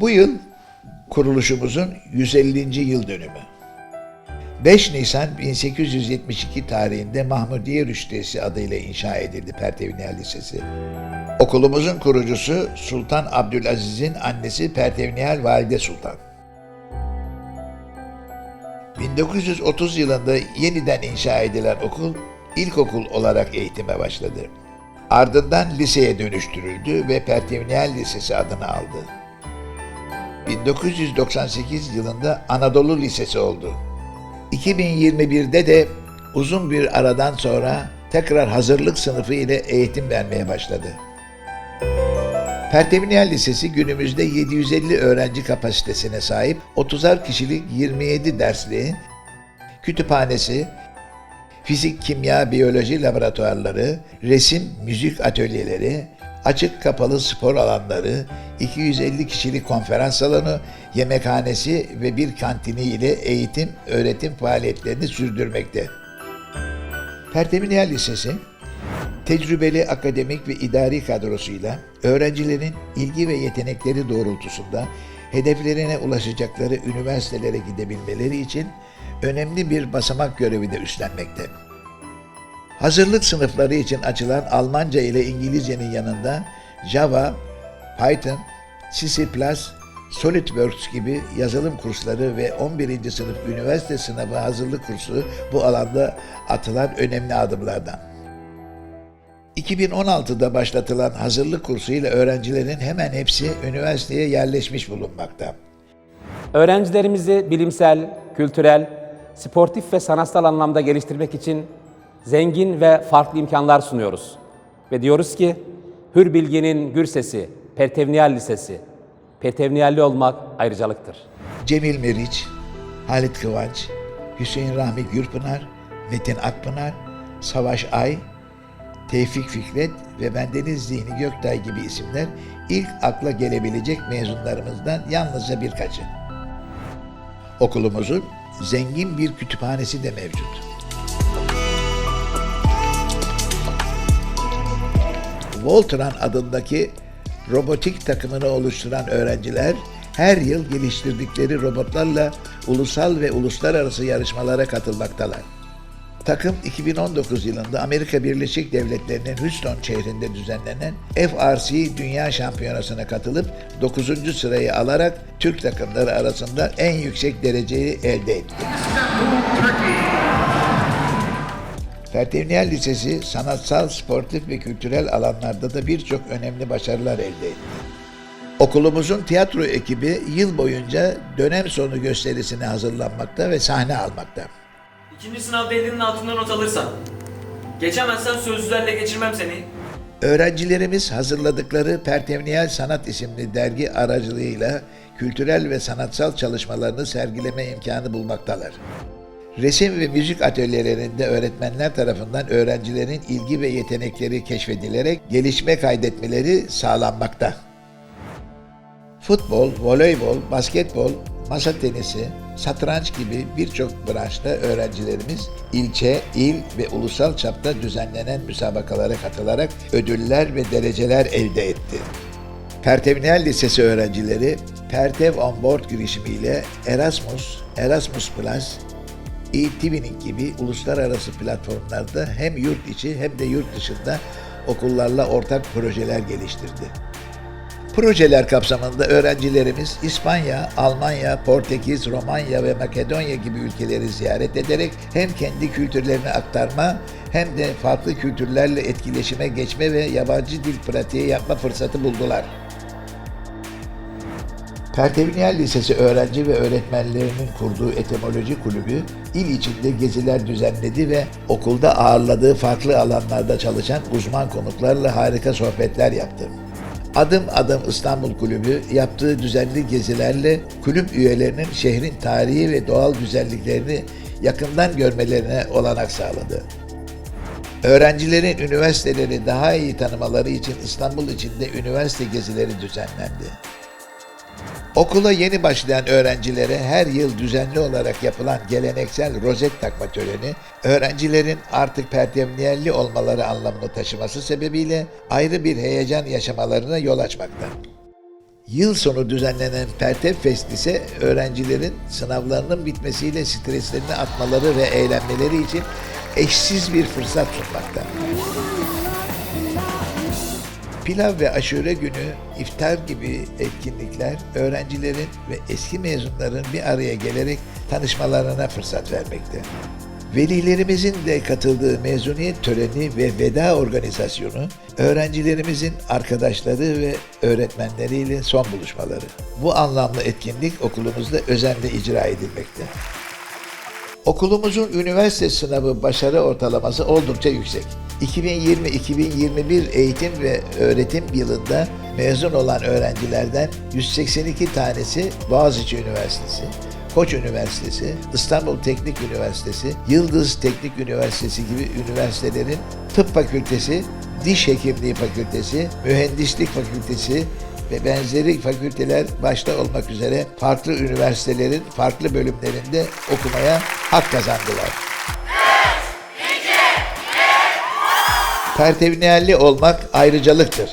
Bu yıl kuruluşumuzun 150. yıl dönümü. 5 Nisan 1872 tarihinde Mahmudiye Rüştiyesi adıyla inşa edildi Pertevniyel Lisesi. Okulumuzun kurucusu Sultan Abdülaziz'in annesi Pertevniyel Valide Sultan. 1930 yılında yeniden inşa edilen okul ilkokul olarak eğitime başladı. Ardından liseye dönüştürüldü ve Pertevniyel Lisesi adını aldı. 1998 yılında Anadolu Lisesi oldu. 2021'de de uzun bir aradan sonra tekrar hazırlık sınıfı ile eğitim vermeye başladı. Pertevniyel Lisesi günümüzde 750 öğrenci kapasitesine sahip 30'ar kişilik 27 dersli, kütüphanesi, fizik, kimya, biyoloji laboratuvarları, resim, müzik atölyeleri, açık kapalı spor alanları, 250 kişilik konferans salonu, yemekhanesi ve bir kantini ile eğitim, öğretim faaliyetlerini sürdürmekte. Pertevniyel Lisesi, tecrübeli akademik ve idari kadrosuyla öğrencilerin ilgi ve yetenekleri doğrultusunda hedeflerine ulaşacakları üniversitelere gidebilmeleri için önemli bir basamak görevi de üstlenmekte. Hazırlık sınıfları için açılan Almanca ile İngilizcenin yanında Java, Python, C++, SolidWorks gibi yazılım kursları ve 11. sınıf üniversite sınavı hazırlık kursu bu alanda atılan önemli adımlardan. 2016'da başlatılan hazırlık kursuyla öğrencilerin hemen hepsi üniversiteye yerleşmiş bulunmakta. Öğrencilerimizi bilimsel, kültürel, sportif ve sanatsal anlamda geliştirmek için zengin ve farklı imkanlar sunuyoruz. Ve diyoruz ki, Hür Bilgi'nin gür sesi, Pertevniyal Lisesi, Pertevniyalli olmak ayrıcalıktır. Cemil Meriç, Halit Kıvanç, Hüseyin Rahmi Gürpınar, Metin Akpınar, Savaş Ay, Tevfik Fikret ve Bendeniz Zihni Göktay gibi isimler ilk akla gelebilecek mezunlarımızdan yalnızca birkaçı. Okulumuzun zengin bir kütüphanesi de mevcut. Voltran adındaki robotik takımını oluşturan öğrenciler her yıl geliştirdikleri robotlarla ulusal ve uluslararası yarışmalara katılmaktalar. Takım 2019 yılında Amerika Birleşik Devletleri'nin Houston şehrinde düzenlenen FRC Dünya Şampiyonası'na katılıp 9. sırayı alarak Türk takımları arasında en yüksek dereceyi elde etti. Pertevniyel Lisesi sanatsal, sportif ve kültürel alanlarda da birçok önemli başarılar elde etti. Okulumuzun tiyatro ekibi yıl boyunca dönem sonu gösterisine hazırlanmakta ve sahne almakta. İkinci sınavda elinin altında not alırsan. Geçemezsen sözlülerle geçirmem seni. Öğrencilerimiz hazırladıkları Pertevniyel Sanat isimli dergi aracılığıyla kültürel ve sanatsal çalışmalarını sergileme imkanı bulmaktalar. Resim ve müzik atölyelerinde öğretmenler tarafından öğrencilerin ilgi ve yetenekleri keşfedilerek gelişme kaydetmeleri sağlanmakta. Futbol, voleybol, basketbol, masa tenisi, satranç gibi birçok branşta öğrencilerimiz ilçe, il ve ulusal çapta düzenlenen müsabakalara katılarak ödüller ve dereceler elde etti. Pertevniyel Lisesi öğrencileri Pertev On Board girişimiyle Erasmus, Erasmus Plus, e-Twinning gibi uluslararası platformlarda hem yurt içi hem de yurt dışında okullarla ortak projeler geliştirdi. Projeler kapsamında öğrencilerimiz İspanya, Almanya, Portekiz, Romanya ve Makedonya gibi ülkeleri ziyaret ederek hem kendi kültürlerini aktarma hem de farklı kültürlerle etkileşime geçme ve yabancı dil pratiği yapma fırsatı buldular. Pertevniyel Lisesi öğrenci ve öğretmenlerinin kurduğu etimoloji kulübü il içinde geziler düzenledi ve okulda ağırladığı farklı alanlarda çalışan uzman konuklarla harika sohbetler yaptı. Adım Adım İstanbul Kulübü yaptığı düzenli gezilerle kulüp üyelerinin şehrin tarihi ve doğal güzelliklerini yakından görmelerine olanak sağladı. Öğrencilerin üniversiteleri daha iyi tanımaları için İstanbul içinde üniversite gezileri düzenlendi. Okula yeni başlayan öğrencilere her yıl düzenli olarak yapılan geleneksel rozet takma töreni, öğrencilerin artık pertevniyelli olmaları anlamını taşıması sebebiyle ayrı bir heyecan yaşamalarına yol açmakta. Yıl sonu düzenlenen Pertev Fest ise öğrencilerin sınavlarının bitmesiyle streslerini atmaları ve eğlenmeleri için eşsiz bir fırsat sunmakta. Pilav ve aşure günü, iftar gibi etkinlikler öğrencilerin ve eski mezunların bir araya gelerek tanışmalarına fırsat vermekte. Velilerimizin de katıldığı mezuniyet töreni ve veda organizasyonu, öğrencilerimizin arkadaşları ve öğretmenleriyle son buluşmaları. Bu anlamlı etkinlik okulumuzda özenle icra edilmekte. Okulumuzun üniversite sınavı başarı ortalaması oldukça yüksek. 2020-2021 eğitim ve öğretim yılında mezun olan öğrencilerden 182 tanesi Boğaziçi Üniversitesi, Koç Üniversitesi, İstanbul Teknik Üniversitesi, Yıldız Teknik Üniversitesi gibi üniversitelerin tıp fakültesi, diş hekimliği fakültesi, mühendislik fakültesi ve benzeri fakülteler başta olmak üzere farklı üniversitelerin farklı bölümlerinde okumaya hak kazandılar. Pertevniyelli olmak ayrıcalıktır.